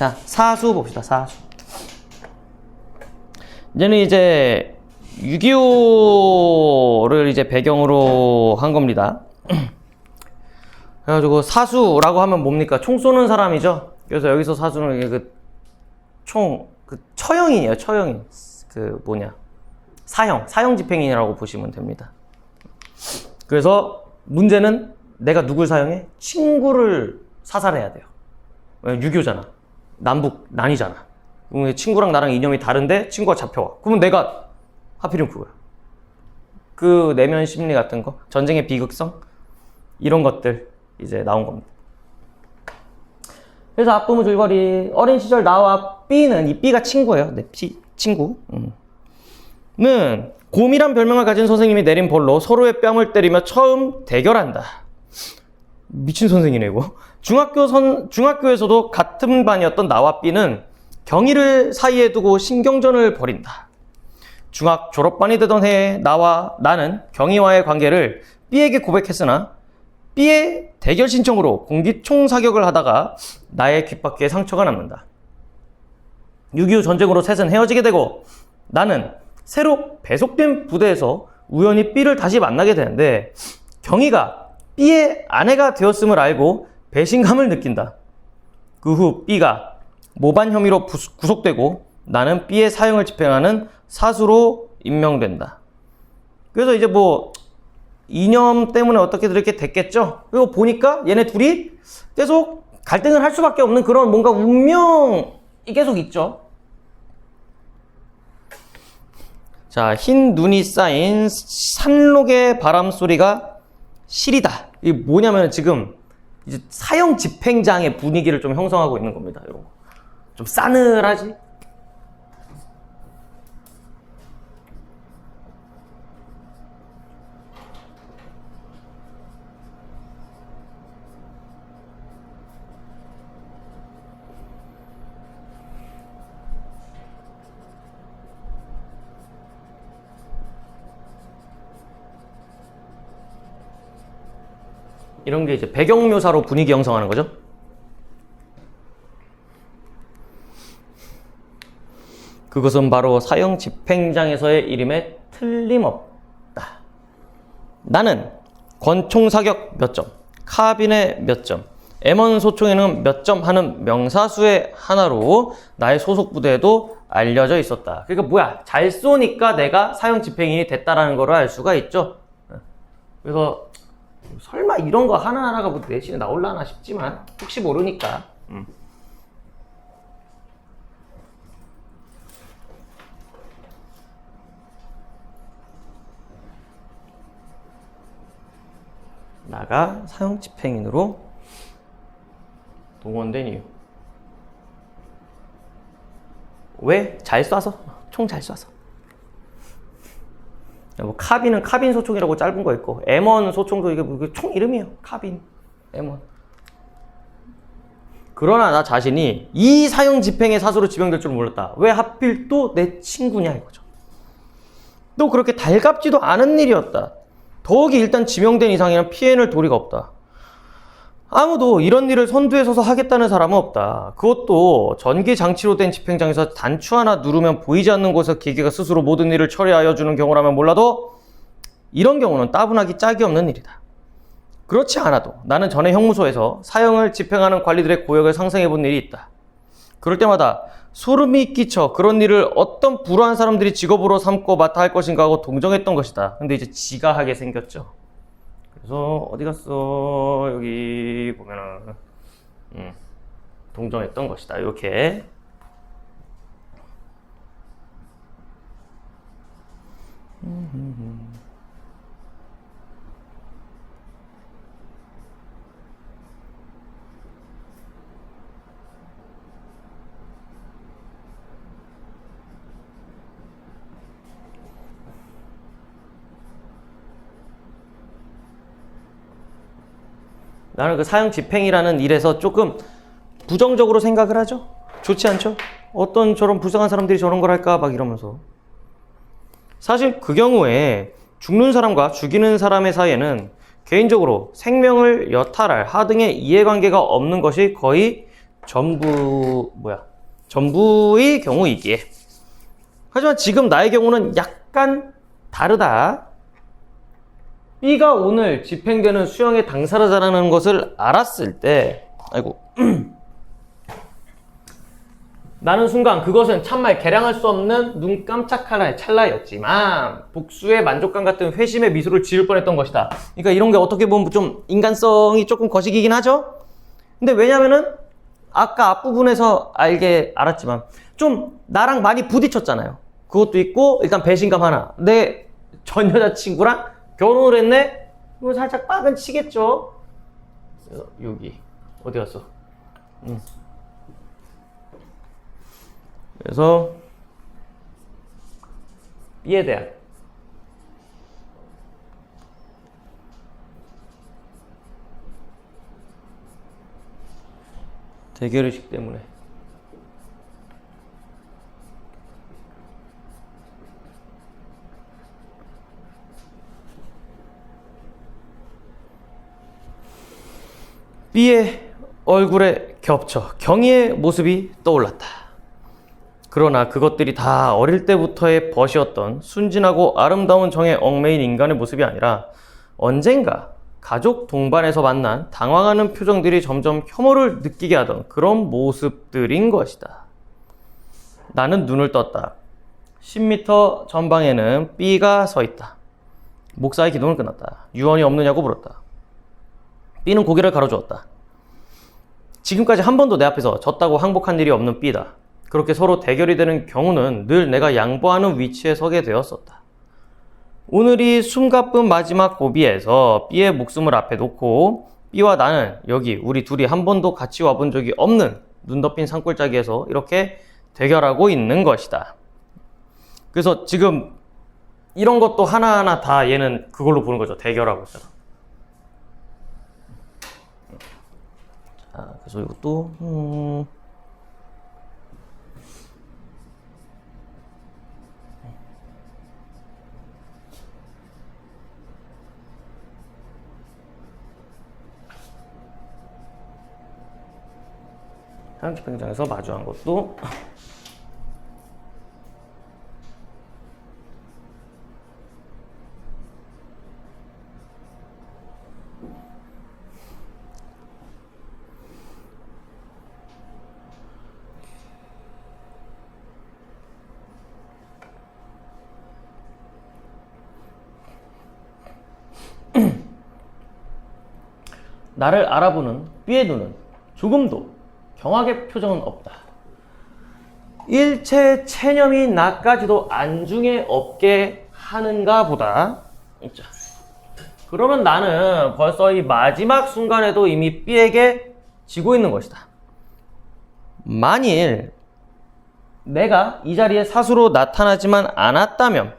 자, 사수 봅시다, 사수. 이제는 이제 6.25를 이제 배경으로 한 겁니다. 그래가지고 사수라고 하면 뭡니까? 총 쏘는 사람이죠. 그래서 여기서 사수는 이게 그 총, 그 처형이에요, 처형인. 그 뭐냐. 사형, 사형 집행인이라고 보시면 됩니다. 그래서 문제는 내가 누굴 사형해? 친구를 사살해야 돼요. 왜? 유교잖아. 남북 난이잖아. 친구랑 나랑 이념이 다른데 친구가 잡혀와. 그러면 내가 하필이면 그거야. 그 내면 심리 같은 거, 전쟁의 비극성 이런 것들 이제 나온 겁니다. 그래서 앞부분 줄거리 어린 시절 나와 B는 이 B가 친구예요. 네, B 친구. 음. 는 곰이란 별명을 가진 선생님이 내린 벌로 서로의 뺨을 때리며 처음 대결한다. 미친 선생이네 이거. 중학교 선 중학교에서도 같은 반이었던 나와 B는 경의를 사이에 두고 신경전을 벌인다. 중학 졸업반이 되던 해에 나와 나는 경희와의 관계를 B에게 고백했으나 B의 대결 신청으로 공기총 사격을 하다가 나의 귓바퀴에 상처가 남는다. 6.25 전쟁으로 셋은 헤어지게 되고 나는 새로 배속된 부대에서 우연히 B를 다시 만나게 되는데 경희가 B의 아내가 되었음을 알고 배신감을 느낀다. 그 후 B가 모반 혐의로 구속되고 나는 B의 사형을 집행하는 사수로 임명된다. 그래서 이제 뭐 이념 때문에 어떻게든 이렇게 됐겠죠. 그리고 보니까 얘네 둘이 계속 갈등을 할 수밖에 없는 그런 뭔가 운명이 계속 있죠. 자, 흰 눈이 쌓인 산록의 바람 소리가 시리다. 이게 뭐냐면 지금 이제 사형 집행장의 분위기를 좀 형성하고 있는 겁니다. 이런 거. 좀 싸늘하지? 이런 게 이제 배경 묘사로 분위기 형성하는 거죠. 그것은 바로 사형 집행장에서의 이름에 틀림없다. 나는 권총 사격 몇 점, 카빈에 몇 점, M1 소총에는 몇 점 하는 명사수의 하나로 나의 소속 부대에도 알려져 있었다. 그러니까 뭐야? 잘 쏘니까 내가 사형 집행인이 됐다라는 걸 알 수가 있죠. 그래서 설마 이런 거 하나하나가 뭐 내신에 나올라나 싶지만 혹시 모르니까 음. 나가 사형 집행인으로 동원된 이유 왜? 잘 쏴서 총 잘 쏴서 뭐 카빈은 카빈 소총이라고 짧은 거 있고 M1 소총도 이게 뭐 총 이름이에요. 카빈 M1. 그러나 나 자신이 이 사형 집행의 사수로 지명될 줄 몰랐다. 왜 하필 또 내 친구냐 이거죠. 또 그렇게 달갑지도 않은 일이었다. 더욱이 일단 지명된 이상에는 피해낼 도리가 없다. 아무도 이런 일을 선두에 서서 하겠다는 사람은 없다. 그것도 전기 장치로 된 집행장에서 단추 하나 누르면 보이지 않는 곳에서 기계가 스스로 모든 일을 처리하여 주는 경우라면 몰라도 이런 경우는 따분하기 짝이 없는 일이다. 그렇지 않아도 나는 전에 형무소에서 사형을 집행하는 관리들의 고역을 상상해 본 일이 있다. 그럴 때마다 소름이 끼쳐 그런 일을 어떤 불우한 사람들이 직업으로 삼고 맡아 할 것인가 하고 동정했던 것이다. 근데 이제 지가 하게 생겼죠. 그래서 어디 갔어? 여기 보면은 음, 동정했던 것이다. 이렇게 나는 그 사형 집행이라는 일에서 조금 부정적으로 생각을 하죠. 좋지 않죠? 어떤 저런 불쌍한 사람들이 저런 걸 할까 막 이러면서. 사실 그 경우에 죽는 사람과 죽이는 사람의 사이에는 개인적으로 생명을 여탈할 하등의 이해관계가 없는 것이 거의 전부 뭐야 전부의 경우이기에 하지만 지금 나의 경우는 약간 다르다. B가 오늘 집행되는 수형의 당사자라는 것을 알았을 때, 아이고. 나는 순간 그것은 참말 개량할 수 없는 눈 깜짝할 찰나였지만 복수의 만족감 같은 회심의 미소를 지을 뻔했던 것이다. 그러니까 이런 게 어떻게 보면 좀 인간성이 조금 거시기긴 하죠. 근데 왜냐면은 아까 앞부분에서 알게 알았지만 좀 나랑 많이 부딪혔잖아요. 그것도 있고 일단 배신감 하나. 내 전 여자친구랑 결혼을 했네? 그럼 살짝 빡은 치겠죠. 여기 어디 갔어? 음. 그래서 B에 대한 대결의식 때문에 B의 얼굴에 겹쳐 경희의 모습이 떠올랐다. 그러나 그것들이 다 어릴 때부터의 벗이었던 순진하고 아름다운 정에 얽매인 인간의 모습이 아니라 언젠가 가족 동반에서 만난 당황하는 표정들이 점점 혐오를 느끼게 하던 그런 모습들인 것이다. 나는 눈을 떴다. 10m 전방에는 B가 서 있다. 목사의 기도는 끝났다. 유언이 없느냐고 물었다. B는 고개를 가로주었다. 지금까지 한 번도 내 앞에서 졌다고 항복한 일이 없는 B다. 그렇게 서로 대결이 되는 경우는 늘 내가 양보하는 위치에 서게 되었었다. 오늘이 숨가쁜 마지막 고비에서 B의 목숨을 앞에 놓고 B와 나는 여기 우리 둘이 한 번도 같이 와본 적이 없는 눈 덮인 산골짜기에서 이렇게 대결하고 있는 것이다. 그래서 지금 이런 것도 하나하나 다 얘는 그걸로 보는 거죠. 대결하고 있잖아. 자, 그래서 이것도 음... 사용 집행장에서 마주한 것도 나를 알아보는 B의 눈은 조금도 경악의 표정은 없다. 일체 체념이 나까지도 안중에 없게 하는가 보다. 자, 그러면 나는 벌써 이 마지막 순간에도 이미 B에게 지고 있는 것이다. 만일 내가 이 자리에 사수로 나타나지만 않았다면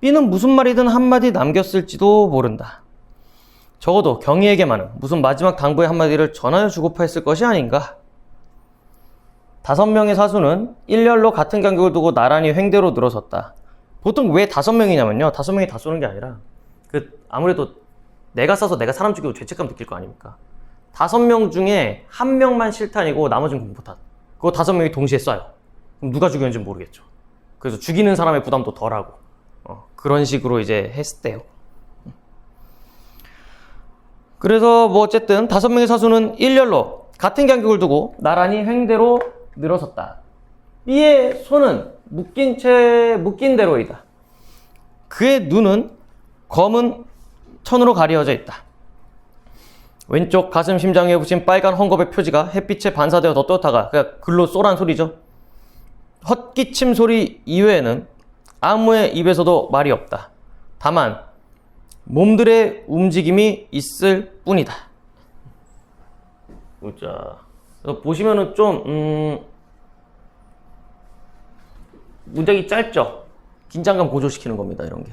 B는 무슨 말이든 한마디 남겼을지도 모른다. 적어도 경희에게만은 무슨 마지막 당부의 한마디를 전하여 주고파 했을 것이 아닌가. 다섯 명의 사수는 일렬로 같은 간격을 두고 나란히 횡대로 늘어섰다. 보통 왜 다섯 명이냐면요. 다섯 명이 다 쏘는 게 아니라 그 아무래도 내가 쏴서 내가 사람 죽이고 죄책감 느낄 거 아닙니까? 다섯 명 중에 한 명만 실탄이고 나머지는 공포탄. 그거 다섯 명이 동시에 쏴요. 그럼 누가 죽였는지 모르겠죠. 그래서 죽이는 사람의 부담도 덜하고 어, 그런 식으로 이제 했대요. 그래서 뭐 어쨌든 다섯 명의 사수는 일렬로 같은 간격을 두고 나란히 횡대로 늘어섰다. B의 손은 묶인 채 묶인 대로이다. 그의 눈은 검은 천으로 가려져 있다. 왼쪽 가슴 심장에 붙인 빨간 헝겊의 표지가 햇빛에 반사되어 더 떴다가 그냥 글로 쏘란 소리죠. 헛기침 소리 이외에는 아무의 입에서도 말이 없다. 다만 몸들의 움직임이 있을 뿐이다. 보자. 보시면은 좀, 음, 문장이 짧죠? 긴장감 고조시키는 겁니다, 이런 게.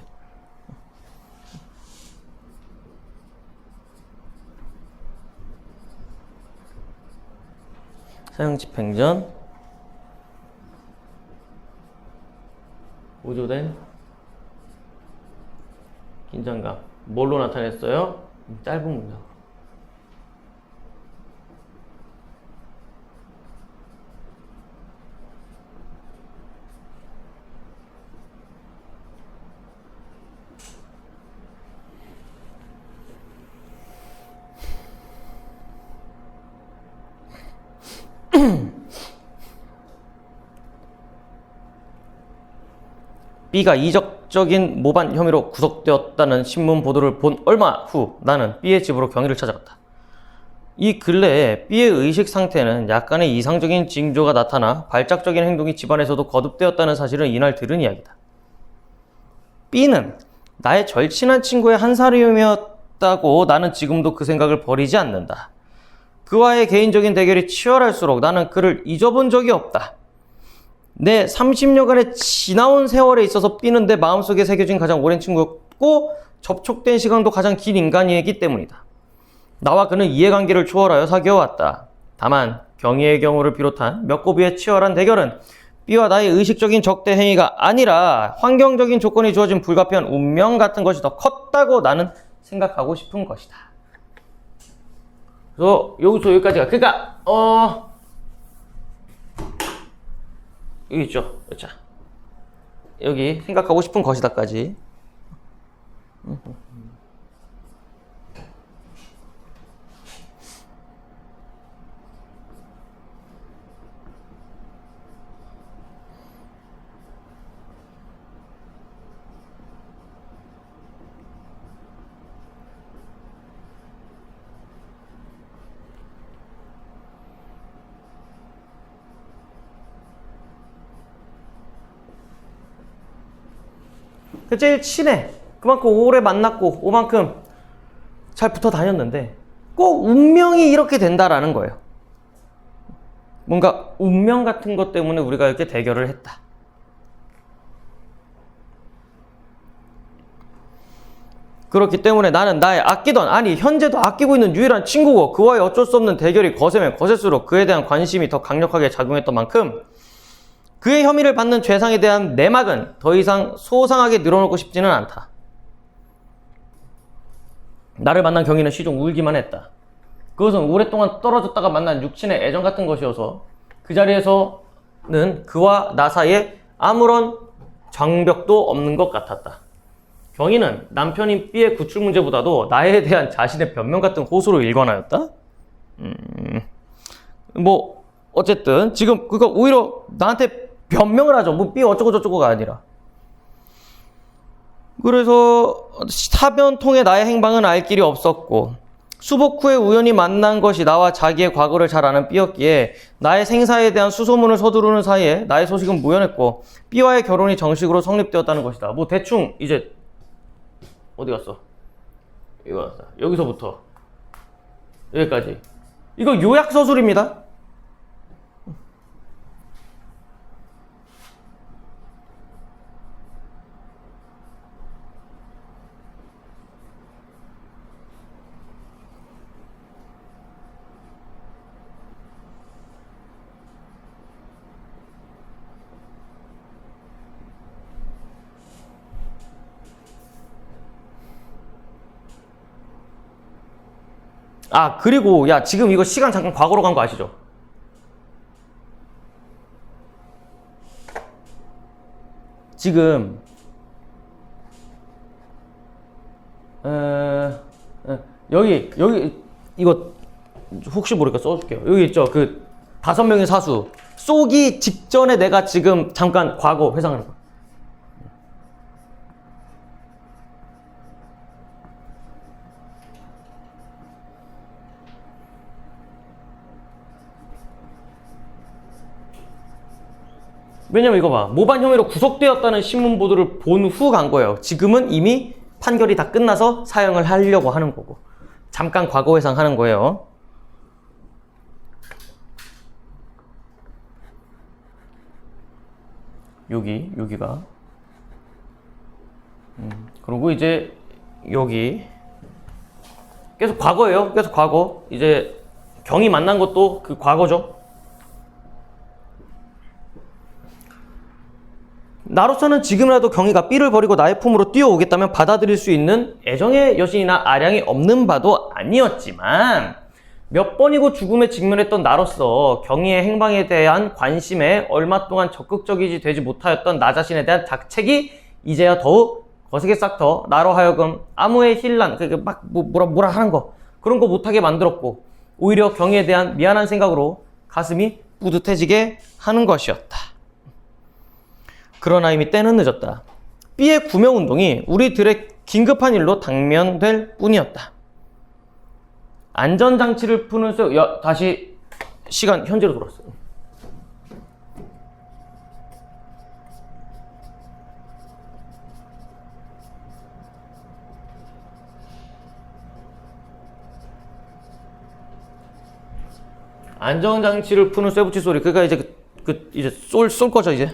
사형 집행전 보조된 긴장감. 뭘로 나타냈어요? 짧은 문장. 가 이적 적인 모반 혐의로 구속되었다는 신문 보도를 본 얼마 후 나는 B의 집으로 경위를 찾아갔다. 이 근래에 B의 의식 상태는 약간의 이상적인 징조가 나타나 발작적인 행동이 집안에서도 거듭되었다는 사실을 이날 들은 이야기다. B는 나의 절친한 친구의 한 살이었다고 나는 지금도 그 생각을 버리지 않는다. 그와의 개인적인 대결이 치열할수록 나는 그를 잊어본 적이 없다. 내 30년간의 지나온 세월에 있어서 B는 내 마음속에 새겨진 가장 오랜 친구였고 접촉된 시간도 가장 긴 인간이기 때문이다. 나와 그는 이해관계를 초월하여 사귀어왔다. 다만 경희의 경우를 비롯한 몇 고비의 치열한 대결은 B와 나의 의식적인 적대 행위가 아니라 환경적인 조건이 주어진 불가피한 운명 같은 것이 더 컸다고 나는 생각하고 싶은 것이다. 그래서 여기서 여기까지가 그러니까 어 여기 있죠. 자 여기 생각하고 싶은 것이다까지. 제일 친해. 그만큼 오래 만났고, 오만큼 잘 붙어 다녔는데, 꼭 운명이 이렇게 된다라는 거예요. 뭔가 운명 같은 것 때문에 우리가 이렇게 대결을 했다. 그렇기 때문에 나는 나의 아끼던, 아니, 현재도 아끼고 있는 유일한 친구고, 그와의 어쩔 수 없는 대결이 거세면 거셀수록 그에 대한 관심이 더 강력하게 작용했던 만큼, 그의 혐의를 받는 죄상에 대한 내막은 더 이상 소상하게 늘어놓고 싶지는 않다. 나를 만난 경위는 시종 울기만 했다. 그것은 오랫동안 떨어졌다가 만난 육친의 애정 같은 것이어서 그 자리에서는 그와 나 사이에 아무런 장벽도 없는 것 같았다. 경희는 남편인 B의 구출 문제보다도 나에 대한 자신의 변명 같은 호소로 일관하였다. 음, 뭐 어쨌든 지금 그거 오히려 나한테 변명을 하죠. 뭐 B 어쩌고 저쩌고가 아니라. 그래서 사변 통해 나의 행방은 알 길이 없었고 수복 후에 우연히 만난 것이 나와 자기의 과거를 잘 아는 B였기에 나의 생사에 대한 수소문을 서두르는 사이에 나의 소식은 무연했고 B와의 결혼이 정식으로 성립되었다는 것이다. 뭐 대충 이제 어디 갔어? 이거 왔어. 여기서부터 여기까지. 이거 요약 서술입니다. 아, 그리고, 야, 지금 이거 시간 잠깐 과거로 간 거 아시죠? 지금, 어, 어, 여기, 여기, 이거, 혹시 모르니까 써줄게요. 여기 있죠? 그, 다섯 명의 사수. 쏘기 직전에 내가 지금 잠깐 과거 회상하는 거. 왜냐면 이거 봐. 모반 혐의로 구속되었다는 신문 보도를 본 후 간 거예요. 지금은 이미 판결이 다 끝나서 사형을 하려고 하는 거고. 잠깐 과거 회상하는 거예요. 여기, 여기가. 음, 그리고 이제 여기. 계속 과거예요. 계속 과거. 이제 경이 만난 것도 그 과거죠. 나로서는 지금이라도 경희가 B를 버리고 나의 품으로 뛰어오겠다면 받아들일 수 있는 애정의 여신이나 아량이 없는 바도 아니었지만 몇 번이고 죽음에 직면했던 나로서 경희의 행방에 대한 관심에 얼마 동안 적극적이지 되지 못하였던 나 자신에 대한 자책이 이제야 더욱 거세게 싹터 나로 하여금 아무의 힐난 그막 뭐, 뭐라 뭐라 하는 거 그런 거 못하게 만들었고 오히려 경희에 대한 미안한 생각으로 가슴이 뿌듯해지게 하는 것이었다. 그러나 이미 때는 늦었다. B의 구명 운동이 우리들의 긴급한 일로 당면될 뿐이었다. 안전장치를 푸는 소 여, 다시 시간 현재로 돌아왔어요. 안전장치를 푸는 쇠붙이 소리. 그러니까 이제 그, 그 이제 쏠 쏠 거죠 이제.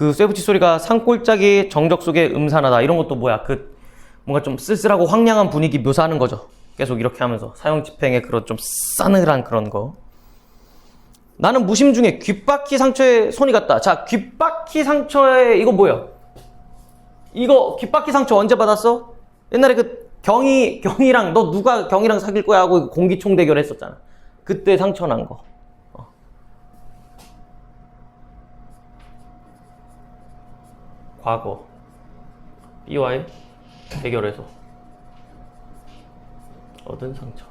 그 쇠붙이 소리가 산골짜기 정적 속에 음산하다 이런 것도 뭐야 그 뭔가 좀 쓸쓸하고 황량한 분위기 묘사하는 거죠. 계속 이렇게 하면서 사형 집행의 그런 좀 싸늘한 그런 거. 나는 무심 중에 귓바퀴 상처에 손이 갔다. 자, 귓바퀴 상처에 이거 뭐야? 이거 귓바퀴 상처 언제 받았어? 옛날에 그 경이 경이랑 너 누가 경이랑 사귈 거야 하고 공기총 대결 했었잖아. 그때 상처 난 거. 과거 B와의 대결에서 얻은 상처.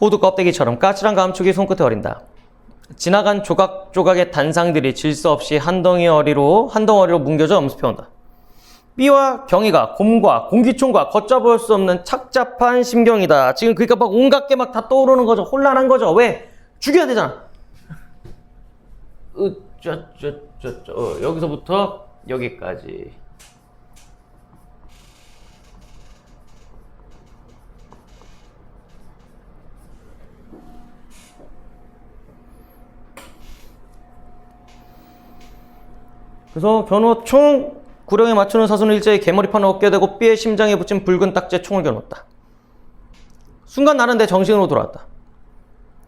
호두 껍데기처럼 까칠한 감촉이 손끝에 어린다. 지나간 조각조각의 단상들이 질서 없이 한 덩이 어리로 한 덩어리로 뭉겨져 엄습해온다. B와 경이가 곰과 공기총과 걷잡을 수 없는 착잡한 심경이다. 지금 그러니까 막 온갖 게 막 다 떠오르는 거죠. 혼란한 거죠. 왜? 죽여야 되잖아. 으쩌쩌쩌쩌 어, 여기서부터 여기까지. 그래서 견호 총 구령에 맞추는 사수는 일제히 개머리판을 어깨에 대고 B의 심장에 붙인 붉은 딱지에 총을 겨눴다. 순간 나는 내 정신으로 돌아왔다.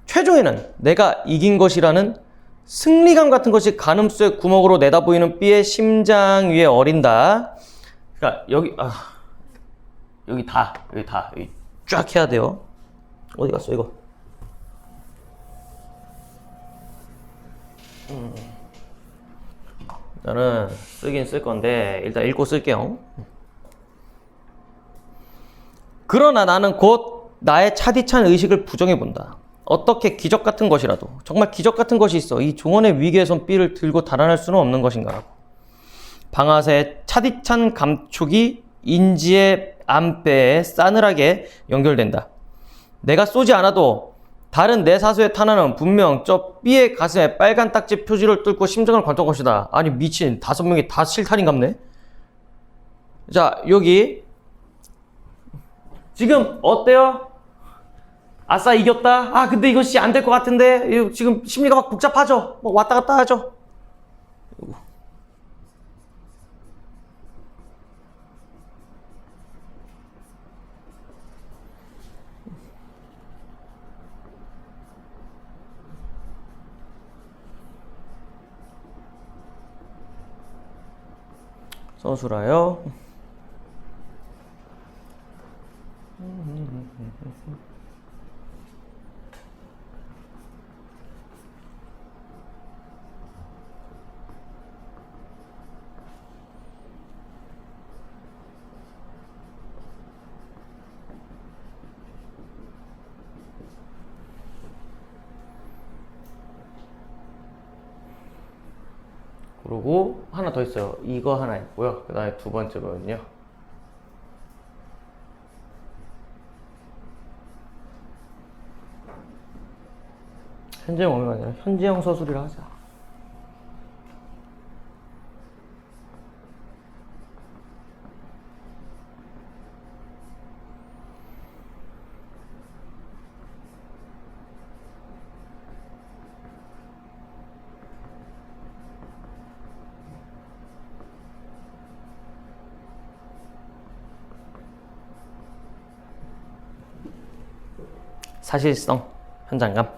최종에는 내가 이긴 것이라는 승리감 같은 것이 가늠쇠 구멍으로 내다 보이는 B의 심장 위에 어린다. 그러니까 여기 아, 여기 다 여기 다 여기 쫙 해야 돼요. 어디 갔어 이거? 저는 쓰긴 쓸 건데 일단 읽고 쓸게요. 그러나 나는 곧 나의 차디찬 의식을 부정해 본다. 어떻게 기적 같은 것이라도 정말 기적 같은 것이 있어 이 종원의 위기에선 삐를 들고 달아날 수는 없는 것인가. 방아쇠의 차디찬 감촉이 인지의 안배에 싸늘하게 연결된다. 내가 쏘지 않아도 다른 내 사수의 탄환은 분명 저 B의 가슴에 빨간 딱지 표지를 뚫고 심장을 관통 것이다. 아니 미친 다섯 명이 다 실탄인 갑네. 자 여기 지금 어때요? 아싸 이겼다. 아 근데 이것이 안 될 것 같은데 지금 심리가 막 복잡하죠. 뭐 왔다 갔다 하죠. 서술하여 그리고 하나 더 있어요. 이거 하나 있고요. 그 다음에 두 번째로는요. 현재형 어미가 아니라 현재형 서술이라 하자. 사실성, 현장감.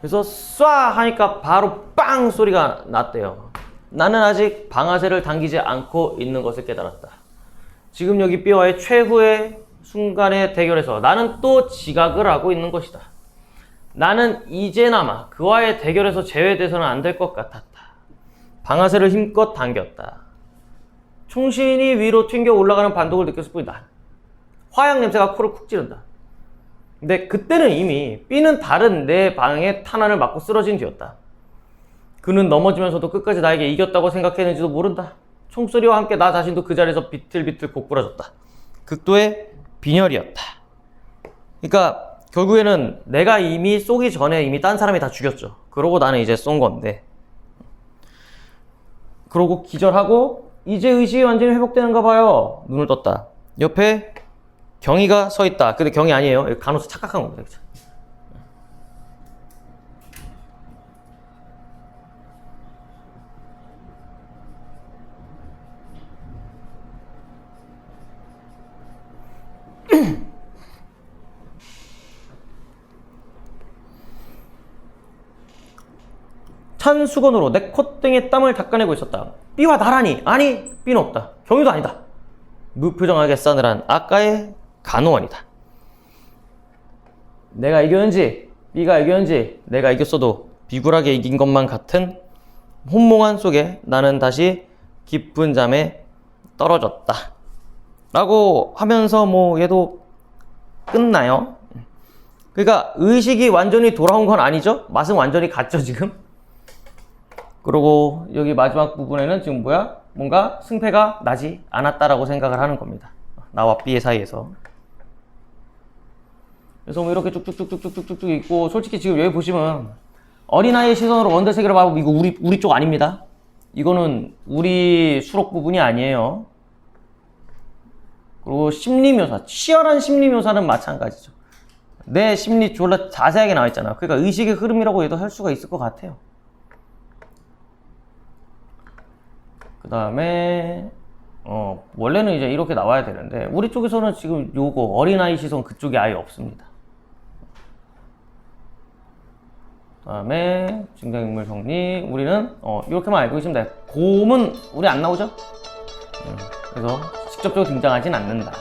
그래서 쏴 하니까 바로 빵 소리가 났대요. 나는 아직 방아쇠를 당기지 않고 있는 것을 깨달았다. 지금 여기 B와의 최후의 순간의 대결에서 나는 또 지각을 하고 있는 것이다. 나는 이제나마 그와의 대결에서 제외돼서는 안 될 것 같았다. 방아쇠를 힘껏 당겼다. 총신이 위로 튕겨 올라가는 반동을 느꼈을 뿐이다. 화약 냄새가 코를 쿡 찌른다. 근데 그때는 이미 B는 다른 내 방의 탄환을 맞고 쓰러진 뒤였다. 그는 넘어지면서도 끝까지 나에게 이겼다고 생각했는지도 모른다. 총소리와 함께 나 자신도 그 자리에서 비틀비틀 고꾸라졌다. 극도의 빈혈이었다. 그러니까 결국에는 내가 이미 쏘기 전에 이미 딴 사람이 다 죽였죠. 그러고 나는 이제 쏜 건데. 그러고 기절하고 이제 의식이 완전히 회복되는가 봐요. 눈을 떴다. 옆에 경희가 서 있다. 근데 경희 아니에요. 간호사 착각한 겁니다. 찬 수건으로 내 콧등에 땀을 닦아내고 있었다. B와 나란히 아니 B는 없다. 경희도 아니다. 무표정하게 싸늘한 아까의 간호원이다. 내가 이겼는지 B가 이겼는지 내가 이겼어도 비굴하게 이긴 것만 같은 혼몽한 속에 나는 다시 깊은 잠에 떨어졌다. 라고 하면서 뭐 얘도 끝나요. 그러니까 의식이 완전히 돌아온 건 아니죠? 맛은 완전히 갔죠 지금? 그리고 여기 마지막 부분에는 지금 뭐야? 뭔가 승패가 나지 않았다라고 생각을 하는 겁니다. 나와 B의 사이에서. 그래서 뭐 이렇게 쭉쭉쭉쭉쭉쭉쭉 있고 솔직히 지금 여기 보시면 어린아이의 시선으로 원더 세계를 봐보면 이거 우리 우리 쪽 아닙니다. 이거는 우리 수록 부분이 아니에요. 그리고 심리 묘사, 치열한 심리 묘사는 마찬가지죠. 내 심리 졸라 자세하게 나와 있잖아. 그러니까 의식의 흐름이라고 해도 할 수가 있을 것 같아요. 그 다음에 어 원래는 이제 이렇게 나와야 되는데 우리 쪽에서는 지금 요거 어린아이 시선 그쪽이 아예 없습니다. 그 다음에 증강인물 정리 우리는 어 이렇게만 알고 있으면 돼. 곰은 우리 안 나오죠? 음, 그래서 직접적으로 등장하진 않는다.